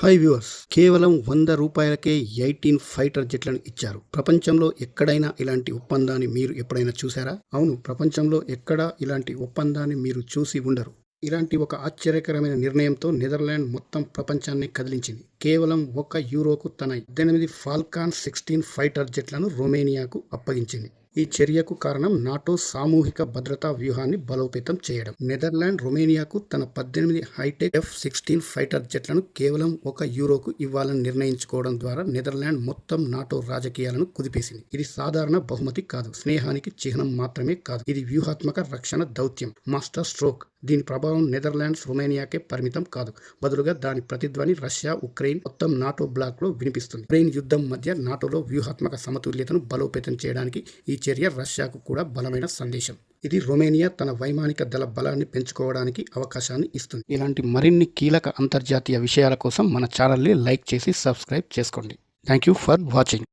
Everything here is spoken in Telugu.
హాయ్ వ్యూవర్స్ కేవలం వంద రూపాయలకే ఎయిటీన్ ఫైటర్ జెట్లను ఇచ్చారు. ప్రపంచంలో ఎక్కడైనా ఇలాంటి ఒప్పందాన్ని మీరు ఎప్పుడైనా చూసారా అవును ప్రపంచంలో ఎక్కడా ఇలాంటి ఒప్పందాన్ని మీరు చూసి ఉండరు. ఇలాంటి ఒక ఆశ్చర్యకరమైన నిర్ణయంతో నెదర్లాండ్ మొత్తం ప్రపంచాన్ని కదిలించింది. కేవలం ఒక యూరోకు తన పద్దెనిమిది ఫాల్కాన్ సిక్స్టీన్ ఫైటర్ జెట్లను రొమేనియాకు అప్పగించింది. ఈ చర్యకు కారణం నాటో సామూహిక భద్రతా వ్యూహాన్ని బలోపేతం చేయడం. నెదర్లాండ్ రొమేనియాకు తన పద్దెనిమిది హైటెక్ ఎఫ్ సిక్స్టీన్ ఫైటర్ జెట్లను కేవలం ఒక యూరోకు ఇవ్వాలని నిర్ణయించుకోవడం ద్వారా నెదర్లాండ్ మొత్తం నాటో రాజకీయాలను కుదిపేసింది. ఇది సాధారణ బహుమతి కాదు. స్నేహానికి చిహ్నం మాత్రమే కాదు. ఇది వ్యూహాత్మక రక్షణ దౌత్యం. Master stroke. దీని ప్రభావం నెదర్లాండ్స్ రొమేనియాకే పరిమితం కాదు. బదులుగా దాని ప్రతిధ్వని రష్యా ఉక్రెయిన్ మొత్తం నాటో బ్లాక్లో వినిపిస్తుంది. బ్రెయిన్ యుద్ధం మధ్య నాటోలో వ్యూహాత్మక సమతుల్యతను బలోపేతం చేయడానికి ఈ చర్య రష్యాకు కూడా బలమైన సందేశం. ఇది రొమేనియా తన వైమానిక దళ బలాన్ని పెంచుకోవడానికి అవకాశాన్ని ఇస్తుంది. ఇలాంటి మరిన్ని కీలక అంతర్జాతీయ విషయాల కోసం మన ఛానల్ని లైక్ చేసి సబ్స్క్రైబ్ చేసుకోండి. Thank you for watching.